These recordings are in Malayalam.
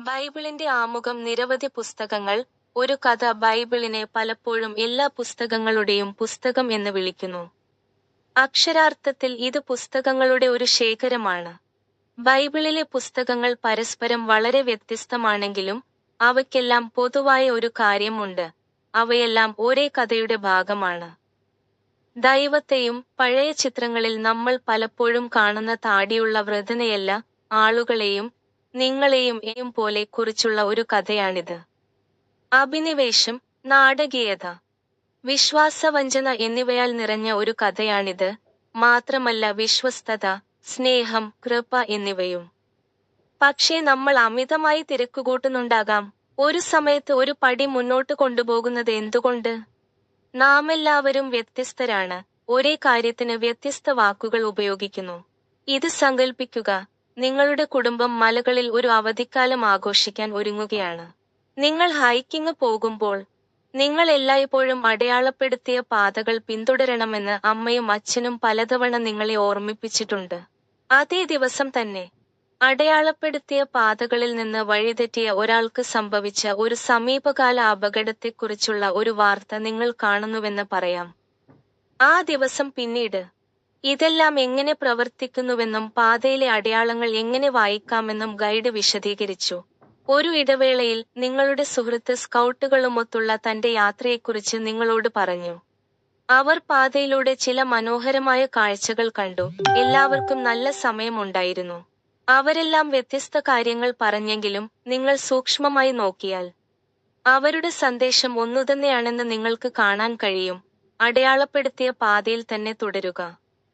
ബൈബിളിന്റെ ആമുഖം നിരവധി പുസ്തകങ്ങൾ ഒരു കഥ ബൈബിളിനെ പലപ്പോഴും എല്ലാ പുസ്തകങ്ങളുടെയും പുസ്തകം എന്ന് വിളിക്കുന്നു. അക്ഷരാർത്ഥത്തിൽ ഇത് പുസ്തകങ്ങളുടെ ഒരു ശേഖരമാണ്. ബൈബിളിലെ പുസ്തകങ്ങൾ പരസ്പരം വളരെ വ്യത്യസ്തമാണെങ്കിലും അവയ്ക്കെല്ലാം പൊതുവായ ഒരു കാര്യമുണ്ട്. അവയെല്ലാം ഒരേ കഥയുടെ ഭാഗമാണ്. ദൈവത്തെയും പഴയ ചിത്രങ്ങളിൽ നമ്മൾ പലപ്പോഴും കാണുന്ന താടിയുള്ള വ്രതനയല്ല ആളുകളെയും നിങ്ങളെയും എയും പോലെ കുറിച്ചുള്ള ഒരു കഥയാണിത്. അഭിനിവേശം നാടകീയത വിശ്വാസവഞ്ചന എന്നിവയാൽ നിറഞ്ഞ ഒരു കഥയാണിത്. മാത്രമല്ല വിശ്വസ്തത സ്നേഹം കൃപ എന്നിവയും. പക്ഷേ നമ്മൾ അമിതമായി തിരക്കുകൂട്ടുന്നുണ്ടാകാം. ഒരു സമയത്ത് ഒരു പടി മുന്നോട്ട് കൊണ്ടുപോകുന്നത് എന്തുകൊണ്ട്? നാമെല്ലാവരും വ്യത്യസ്തരാണ്. ഒരേ കാര്യത്തിന് വ്യത്യസ്ത വാക്കുകൾ ഉപയോഗിക്കുന്നു. ഇത് സങ്കൽപ്പിക്കുക നിങ്ങളുടെ കുടുംബം മലകളിൽ ഒരു അവധിക്കാലം ആഘോഷിക്കാൻ ഒരുങ്ങുകയാണ്. നിങ്ങൾ ഹൈക്കിംഗ് പോകുമ്പോൾ നിങ്ങൾ എല്ലായ്പ്പോഴും അടയാളപ്പെടുത്തിയ പാതകൾ പിന്തുടരണമെന്ന് അമ്മയും അച്ഛനും പലതവണ നിങ്ങളെ ഓർമ്മിപ്പിച്ചിട്ടുണ്ട്. അതേ ദിവസം തന്നെ അടയാളപ്പെടുത്തിയ പാതകളിൽ നിന്ന് വഴിതെറ്റിയ ഒരാൾക്ക് സംഭവിച്ച ഒരു സമീപകാല അപകടത്തെക്കുറിച്ചുള്ള ഒരു വാർത്ത നിങ്ങൾ കാണുന്നുവെന്ന് പറയാം. ആ ദിവസം പിന്നീട് ഇതെല്ലാം എങ്ങനെ പ്രവർത്തിക്കുന്നുവെന്നും പാതയിലെ അടയാളങ്ങൾ എങ്ങനെ വായിക്കാമെന്നും ഗൈഡ് വിശദീകരിച്ചു. ഒരു ഇടവേളയിൽ നിങ്ങളുടെ സുഹൃത്ത് സ്കൗട്ടുകളുമൊത്തുള്ള തന്റെ യാത്രയെക്കുറിച്ച് നിങ്ങളോട് പറഞ്ഞു. അവർ പാതയിലൂടെ ചില മനോഹരമായ കാഴ്ചകൾ കണ്ടു. എല്ലാവർക്കും നല്ല സമയമുണ്ടായിരുന്നു. അവരെല്ലാം വ്യത്യസ്ത കാര്യങ്ങൾ പറഞ്ഞെങ്കിലും നിങ്ങൾ സൂക്ഷ്മമായി നോക്കിയാൽ അവരുടെ സന്ദേശം ഒന്നുതന്നെയാണെന്ന് നിങ്ങൾക്ക് കാണാൻ കഴിയും. അടയാളപ്പെടുത്തിയ പാതയിൽ തന്നെ തുടരുക.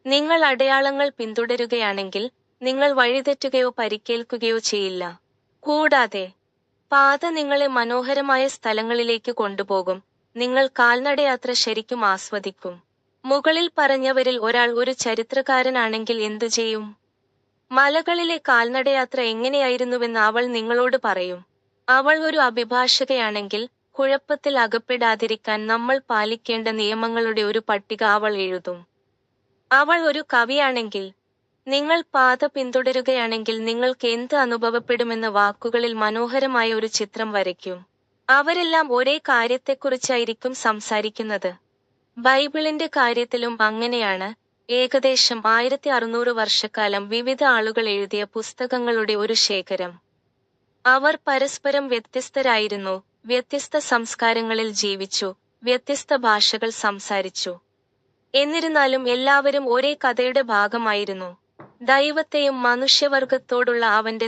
നിങ്ങൾ അടയാളങ്ങൾ പിന്തുടരുകയാണെങ്കിൽ നിങ്ങൾ വഴിതെറ്റുകയോ പരിക്കേൽക്കുകയോ ചെയ്യില്ല. കൂടാതെ പാത നിങ്ങളെ മനോഹരമായ സ്ഥലങ്ങളിലേക്ക് കൊണ്ടുപോകും. നിങ്ങൾ കാൽനടയാത്ര ശരിക്കും ആസ്വദിക്കും. മുകളിൽ പറഞ്ഞവരിൽ ഒരാൾ ഒരു ചരിത്രകാരനാണെങ്കിൽ എന്തു ചെയ്യും? മലകളിലെ കാൽനടയാത്ര എങ്ങനെയായിരുന്നുവെന്ന് അവൾ നിങ്ങളോട് പറയും. അവൾ ഒരു അഭിഭാഷകയാണെങ്കിൽ കുഴപ്പത്തിൽ അകപ്പെടാതിരിക്കാൻ നമ്മൾ പാലിക്കേണ്ട നിയമങ്ങളുടെ ഒരു പട്ടിക അവൾ എഴുതും. അവൾ ഒരു കവിയാണെങ്കിൽ നിങ്ങൾ പാത പിന്തുടരുകയാണെങ്കിൽ നിങ്ങൾക്ക് എന്ത് അനുഭവപ്പെടുമെന്ന് വാക്കുകളിൽ മനോഹരമായ ഒരു ചിത്രം വരയ്ക്കും. അവരെല്ലാം ഒരേ കാര്യത്തെക്കുറിച്ചായിരിക്കും സംസാരിക്കുന്നത്. ബൈബിളിന്റെ കാര്യത്തിലും അങ്ങനെയാണ്. ഏകദേശം ആയിരത്തി അറുന്നൂറ് വർഷക്കാലം വിവിധ ആളുകൾ എഴുതിയ പുസ്തകങ്ങളുടെ ഒരു ശേഖരം. അവർ പരസ്പരം വ്യത്യസ്തരായിരുന്നു വ്യത്യസ്ത സംസ്കാരങ്ങളിൽ ജീവിച്ചു വ്യത്യസ്ത ഭാഷകൾ സംസാരിച്ചു. എന്നിരുന്നാലും എല്ലാവരും ഒരേ കഥയുടെ ഭാഗമായിരുന്നു. ദൈവത്തെയും മനുഷ്യവർഗത്തോടുള്ള അവന്റെ